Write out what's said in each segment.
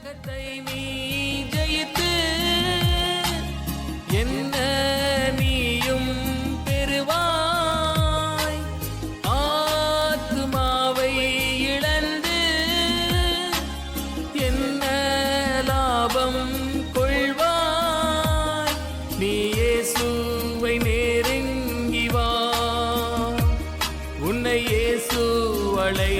உலகத்தை நீ ஜெயித்து என்ன நீயும் பெறுவாய். ஆத்மாவை இழந்து என்ன லாபம் கொள்வாய். நீ இயேசுவை நெருங்கி வா. உன்னை இயேசு அழை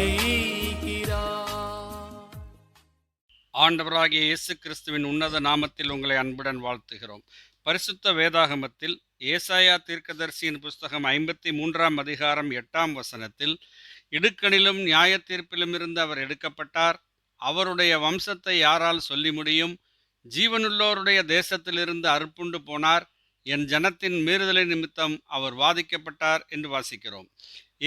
ஆண்டவராகிய இயேசு கிறிஸ்துவின் உன்னத நாமத்தில் உங்களை அன்புடன் வாழ்த்துகிறோம். பரிசுத்த வேதாகமத்தில் ஏசாயா தீர்க்கதரிசியின் புஸ்தகம் ஐம்பத்தி மூன்றாம் அதிகாரம் எட்டாம் வசனத்தில் இடுக்கணிலும் நியாய தீர்ப்பிலும் இருந்து அவர் எடுக்கப்பட்டார். அவருடைய வம்சத்தை யாரால் சொல்லி முடியும்? ஜீவனுள்ளோருடைய தேசத்திலிருந்து அறுப்புண்டு போனார். என் ஜனத்தின் மீறுதலை நிமித்தம் அவர் வாதிக்கப்பட்டார் என்று வாசிக்கிறோம்.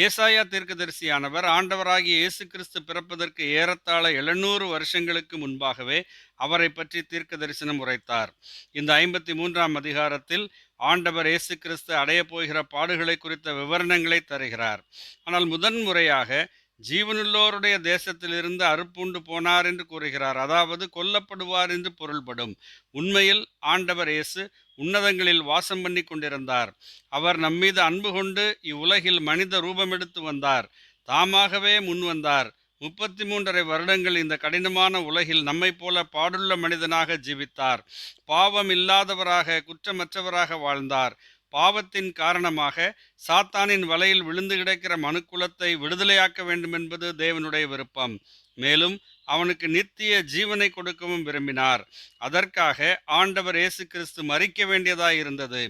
ஏசாயா தீர்க்கதரிசியானவர் ஆண்டவராகிய இயேசு கிறிஸ்து பிறப்பதற்கு ஏறத்தாழ எழுநூறு வருஷங்களுக்கு முன்பாகவே அவரை பற்றி தீர்க்க தரிசனம் உரைத்தார். இந்த ஐம்பத்தி மூன்றாம் அதிகாரத்தில் ஆண்டவர் இயேசு கிறிஸ்து அடையப் போகிற பாடுகளை குறித்த விவரணங்களை தருகிறார். ஆனால் முதன்முறையாக ஜீவனுள்ளோருடைய தேசத்திலிருந்து அறுப்புண்டு போனார் என்று கூறுகிறார். அதாவது கொல்லப்படுவார் என்று பொருள்படும். உண்மையில் ஆண்டவர் இயேசு உன்னதங்களில் வாசம் பண்ணி கொண்டிருந்தார். அவர் நம்மீது அன்பு கொண்டு இவ்வுலகில் மனித ரூபமெடுத்து வந்தார். தாமாகவே முன் வந்தார். முப்பத்தி மூன்றரை வருடங்கள் இந்த கடினமான உலகில் நம்மைப் போல பாடுள்ள மனிதனாக ஜீவித்தார். பாவம் இல்லாதவராக குற்றமற்றவராக வாழ்ந்தார். பாவத்தின் காரணமாக சாத்தானின் வலையில் விழுந்து கிடக்கிற மனுக்குலத்தை விடுதலையாக்க வேண்டும் என்பது தேவனுடைய விருப்பம். மேலும் அவனுக்கு நித்திய ஜீவனை கொடுக்கவும் விரும்பினார். அதற்காக ஆண்டவர் இயேசு கிறிஸ்து மறிக்க வேண்டியதாய் இருந்தது.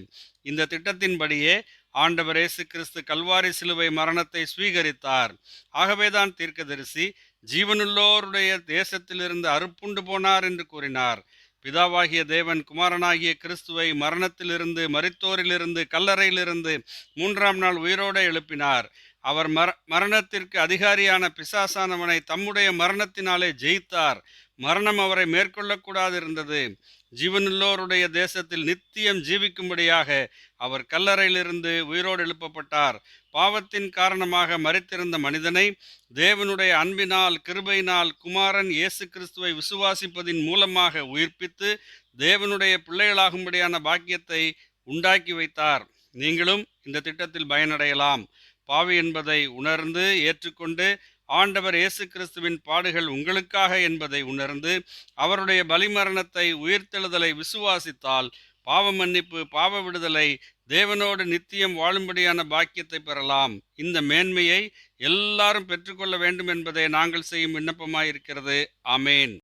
இந்த திட்டத்தின்படியே ஆண்டவர் இயேசு கிறிஸ்து கல்வாரி சிலுவை மரணத்தை ஸ்வீகரித்தார் ஆகவேதான் தீர்க்கதரிசி ஜீவனுள்ளோருடைய தேசத்திலிருந்து அறுப்புண்டு போனார் என்று கூறினார். பிதாவாகிய தேவன் குமாரனாகிய கிறிஸ்துவை மரணத்திலிருந்து மரித்தோரிலிருந்து கல்லறையிலிருந்து மூன்றாம் நாள் உயிரோடு எழுப்பினார். அவர் மர மரணத்திற்கு அதிகாரியான பிசாசானவனை தம்முடைய மரணத்தினாலே ஜெயித்தார். மரணம் அவரை மேற்கொள்ளக்கூடாது இருந்தது ஜீவனுள்ளோருடைய தேசத்தில் நித்தியம் ஜீவிக்கும்படியாக அவர் கல்லறையிலிருந்து உயிரோடு எழுப்பப்பட்டார். பாவத்தின் காரணமாக மறித்திருந்த மனிதனை தேவனுடைய அன்பினால் கிருபையினால் குமாரன் இயேசு கிறிஸ்துவை விசுவாசிப்பதின் மூலமாக உயிர்ப்பித்து தேவனுடைய பிள்ளைகளாகும்படியான பாக்கியத்தை உண்டாக்கி வைத்தார். நீங்களும் இந்த திட்டத்தில் பயனடையலாம். பாவி என்பதை உணர்ந்து ஏற்றுக்கொண்டு ஆண்டவர் இயேசு கிறிஸ்துவின் பாடுகள் உங்களுக்காக என்பதை உணர்ந்து அவருடைய பலிமரணத்தை உயிர்த்தெழுதலை விசுவாசித்தால் பாவ மன்னிப்பு பாவ விடுதலை தேவனோடு நித்தியம் வாழும்படியான பாக்கியத்தை பெறலாம். இந்த மேன்மையை எல்லாரும் பெற்றுக்கொள்ள வேண்டும் என்பதே நாங்கள் செய்யும் விண்ணப்பமாயிருக்கிறது. ஆமேன்.